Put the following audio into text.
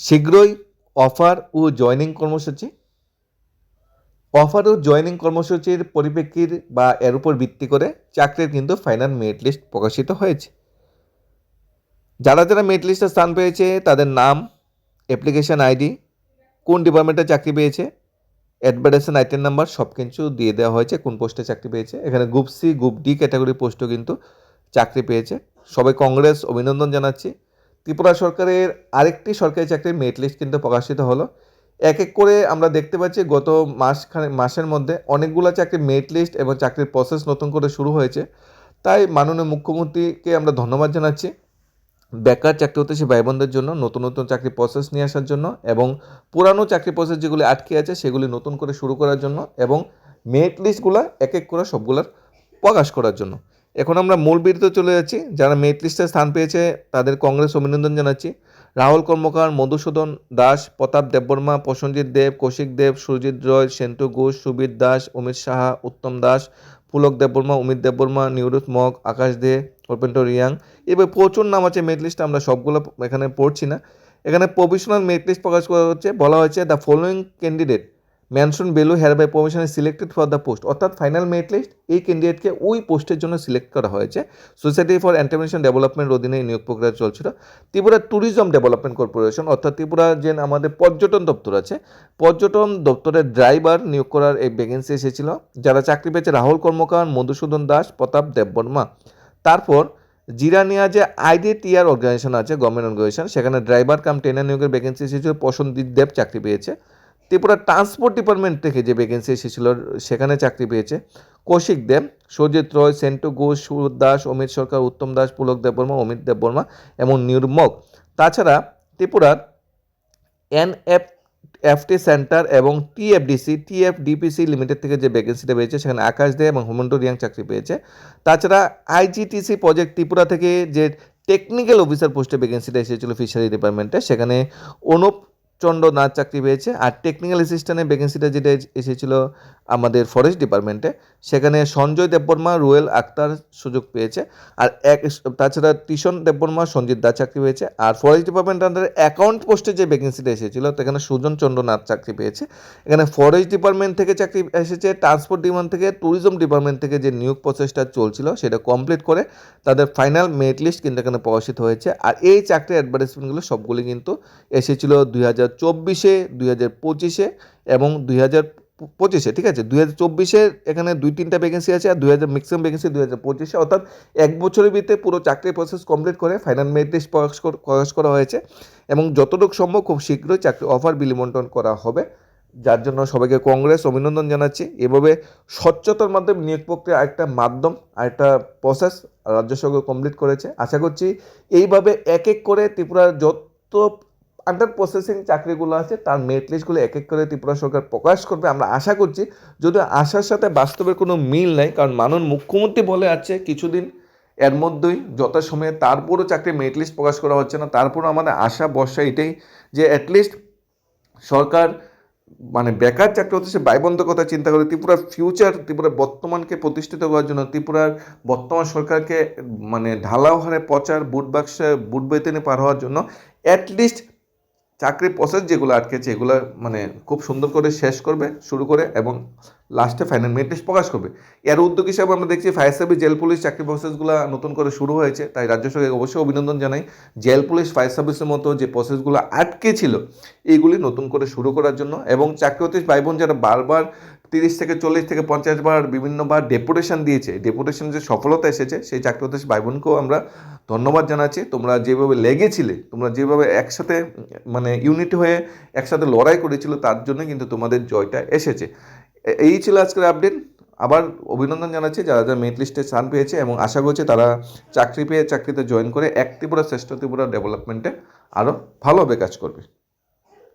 শীঘ্রই অফার ও জয়নিং কর্মসূচি। অফার ও জয়নিং কর্মসূচির পরিপ্রেক্ষির বা এর উপর ভিত্তি করে চাকরির কিন্তু ফাইনাল মেরিট লিস্ট প্রকাশিত হয়েছে। যারা যারা মেরিট লিস্টে স্থান পেয়েছে, তাদের নাম, অ্যাপ্লিকেশন আইডি, কোন ডিপার্টমেন্টে চাকরি পেয়েছে অ্যাডভার্টাইজেশন আইটেম নাম্বার সব কিছু দিয়ে দেওয়া হয়েছে, কোন পোস্টে চাকরি পেয়েছে। এখানে group C, group D category পোস্টও কিন্তু চাকরি পেয়েছে। সবাই কংগ্রেস, অভিনন্দন জানাচ্ছি। ত্রিপুরা সরকারের আরেকটি সরকারি চাকরির মেরিট লিস্ট কিন্তু প্রকাশিত হলো। এক এক করে আমরা দেখতে পাচ্ছি গত মাস মাসের মধ্যে অনেকগুলো চাকরির মেরিট লিস্ট এবং চাকরির প্রসেস নতুন করে শুরু হয়েছে। তাই মাননীয় মুখ্যমন্ত্রীকে আমরা ধন্যবাদ জানাচ্ছি। বেকার চাকরি হতে সে ভাই বোনদের জন্য, নতুন নতুন চাকরি প্রসেস নিয়ে আসার জন্য এবং পুরানো চাকরি প্রসেস যেগুলি আটকে আছে সেগুলি নতুন করে শুরু করার জন্য এবং মেরিট লিস্টগুলো এক এক করে সবগুলোর প্রকাশ করার জন্য। এখন আমরা মূল বিরতিতে চলে যাচ্ছি। যারা মেরিট লিস্টে স্থান পেয়েছে, তাদের কংগ্রেস অভিনন্দন জানাচ্ছি। রাহুল কর্মকার, মধুসূদন দাস, প্রতাপ দেববর্মা, প্রসঞ্জিৎ দেব, কৌশিক দেব, সুরজিৎ রয়, সেন্টু ঘোষ, সুবীর দাস, অমিত সাহা, উত্তম দাস, পুলক দেববর্মা, অমিত দেববর্মা, নিউরুত মগ আকাশ দে অর্পেন্টো রিয়াং। এবার প্রচুর নাম আছে মেরিট লিস্টে, আমরা সবগুলো এখানে পড়ছি না। এখানে প্রভিশনাল মেরিট লিস্ট প্রকাশ করা হচ্ছে। বলা হয়েছে, the following candidate mention below here by provision selected for the post অর্থাৎ ফাইনাল মেরিট লিস্ট এই ক্যান্ডিডেটকে ওই পোস্টের জন্য সিলেক্ট করা হয়েছে। সোসাইটি ফর এন্টারপ্রেশন ডেভেলপমেন্ট অধীনে নিয়োগ প্রক্রিয়া চলছিল। ত্রিপুরা ট্যুরিজম ডেভেলপমেন্ট কর্পোরেশন অর্থাৎ ত্রিপুরা যে আমাদের পর্যটন দপ্তর আছে, পর্যটন দপ্তরের ড্রাইভার নিয়োগ করার এই ভ্যাকেন্সি এসেছিল। যারা চাকরি পেয়েছে রাহুল কর্মকার, মধুসূদন দাস, প্রতাপ দেববর্মা। তারপর জিরানিয়া যে আইডিটিআর অর্গানাইজেশন আছে গভর্নমেন্ট অর্গানাইজেশন সেখানে ড্রাইভার কাম ট্রেনার নিয়োগের ভ্যাকেন্সি এসেছিল। প্রসন্দীপ দেব চাকরি পেয়েছে। ত্রিপুরা ট্রান্সপোর্ট ডিপার্টমেন্ট থেকে যে ভ্যাকেন্সি এসেছিল, সেখানে চাকরি পেয়েছে। কৌশিক দেব, সজিত রয়, সেন্টু ঘোষ সুর দাস, অমিত সরকার, উত্তম দাস, পুলক দেববর্মা অমিত দেববর্মা এবং নির্মক। তাছাড়া ত্রিপুরার এনএফ এফটি সেন্টার এবং টিএফডিসি টিএফডিপিসি লিমিটেড থেকে যে ভ্যাকেন্সিটা পেয়েছে, সেখানে আকাশ দে এবং হোমেন্ট রিয়াং চাকরি পেয়েছে। তাছাড়া আইজিটিসি প্রজেক্ট ত্রিপুরা থেকে যে টেকনিক্যাল অফিসার পোস্টে ভ্যাকেন্সিটা এসেছিল ফিশারি ডিপার্টমেন্টে সেখানে অনুপ চন্দ্র নাথ চাকরি পেয়েছে। আর টেকনিক্যাল অ্যাসিস্ট্যান্টের ভ্যাকেন্সিটা যেটা এসেছিল আমাদের ফরেস্ট ডিপার্টমেন্টে সেখানে সঞ্জয় দেববর্মা, রুয়েল আক্তার সুযোগ পেয়েছে। আর এক, তাছাড়া টিশন দেববর্মা, সঞ্জিত দা চাকরি পেয়েছে। আর ফরেস্ট ডিপার্টমেন্ট আন্ডারে অ্যাকাউন্ট পোস্টে যে ভ্যাকেন্সিটা এসেছিল, সেখানে সুজন চন্দ্র নাথ চাকরি পেয়েছে। এখানে ফরেস্ট ডিপার্টমেন্ট থেকে চাকরি এসেছে ট্রান্সপোর্ট ডিপার্টমেন্ট থেকে ট্যুরিজম ডিপার্টমেন্ট থেকে যে নিয়োগ প্রসেসটা চলছিল, সেটা কমপ্লিট করে তাদের ফাইনাল মেরিট লিস্ট কিন্তু এখানে প্রকাশিত হয়েছে। আর এই চাকরির অ্যাডভার্টাইজমেন্টগুলো সবগুলি কিন্তু এসেছিল দুই হাজার চব্বিশে, দুই হাজার পঁচিশে এবং দুই হাজার পঁচিশে, ঠিক আছে? দুই হাজার চব্বিশে এখানে দুই তিনটা ভ্যাকেন্সি আছে আর দুই হাজার ম্যাক্সিমাম ভ্যাকেন্সি দুই হাজার পঁচিশে। অর্থাৎ এক বছরের ভিতরে পুরো চাকরির প্রসেস কমপ্লিট করে ফাইনাল মেরিট লিস্ট প্রকাশ করা হয়েছে এবং যতটুকু সম্ভব খুব শীঘ্রই চাকরি অফার বিলিমন্টন করা হবে। যার জন্য সবাইকে কংগ্রেস অভিনন্দন জানাচ্ছি। এভাবে স্বচ্ছতার মাধ্যমে নিয়োগ প্রক্রিয়া একটা মাধ্যম আর একটা প্রসেস রাজ্য সরকার কমপ্লিট করেছে। আশা করছি এইভাবে এক এক করে ত্রিপুরার যত আন্ডার প্রসেসিং চাকরিগুলো আছে, তার মেরিট লিস্টগুলো এক এক করে ত্রিপুরা সরকার প্রকাশ করবে। আমরা আশা করছি, যদিও আশার সাথে বাস্তবের কোনো মিল নাই, কারণ মানন মুখ্যমন্ত্রী বলে আছে কিছুদিন এর মধ্যেই, যথাসময়ে তারপরও চাকরি মেরিট লিস্ট প্রকাশ করা হচ্ছে না। তারপরও আমাদের আশা বর্ষা এটাই যে অ্যাটলিস্ট সরকার মানে বেকার চাকরি সে কথা চিন্তা করে ত্রিপুরার ফিউচার ত্রিপুরার বর্তমানকে প্রতিষ্ঠিত করার জন্য, ত্রিপুরার বর্তমান সরকারকে মানে ঢালাও হারে প্রচার, বুট বাক্সে, বুট বেতনে পার হওয়ার জন্য অ্যাটলিস্ট চাকরির প্রসেস যেগুলো আটকেছে, এগুলো মানে খুব সুন্দর করে শেষ করবে, শুরু করে এবং লাস্টে ফাইনাল মেরিট লিস্ট প্রকাশ করবে। এর উদ্যোগ হিসাবে আমরা দেখছি ফায়ার সার্ভিস জেল পুলিশ চাকরি প্রসেসগুলো নতুন করে শুরু হয়েছে। তাই রাজ্য সরকারকে অবশ্যই অভিনন্দন জানাই। জেল পুলিশ ফায়ার সার্ভিসের মতো যে প্রসেসগুলো আটকে ছিল এইগুলি নতুন করে শুরু করার জন্য এবং চাকরি অতিশ ভাই বোন যারা বারবার তিরিশ থেকে চল্লিশ থেকে পঞ্চাশ বার বিভিন্নবার ডেপুটেশন দিয়েছে। ডেপুটেশন যে সফলতা এসেছে, সেই চাকরি হতে ভাই বোনকেও আমরা ধন্যবাদ জানাচ্ছি। তোমরা যেভাবে লেগেছিলে, তোমরা যেভাবে একসাথে মানে ইউনিট হয়ে একসাথে লড়াই করেছিল, তার জন্য কিন্তু তোমাদের জয়টা এসেছে। এই ছিল আজকের আপডেট আবার অভিনন্দন জানাচ্ছি যারা যারা মেরিট লিস্টে স্থান পেয়েছে এবং আশা করছি তারা চাকরি পেয়ে চাকরিতে জয়েন করে এক ত্রিপুরা, শ্রেষ্ঠ ত্রিপুরা ডেভেলপমেন্টে আরও ভালোভাবে কাজ করবে।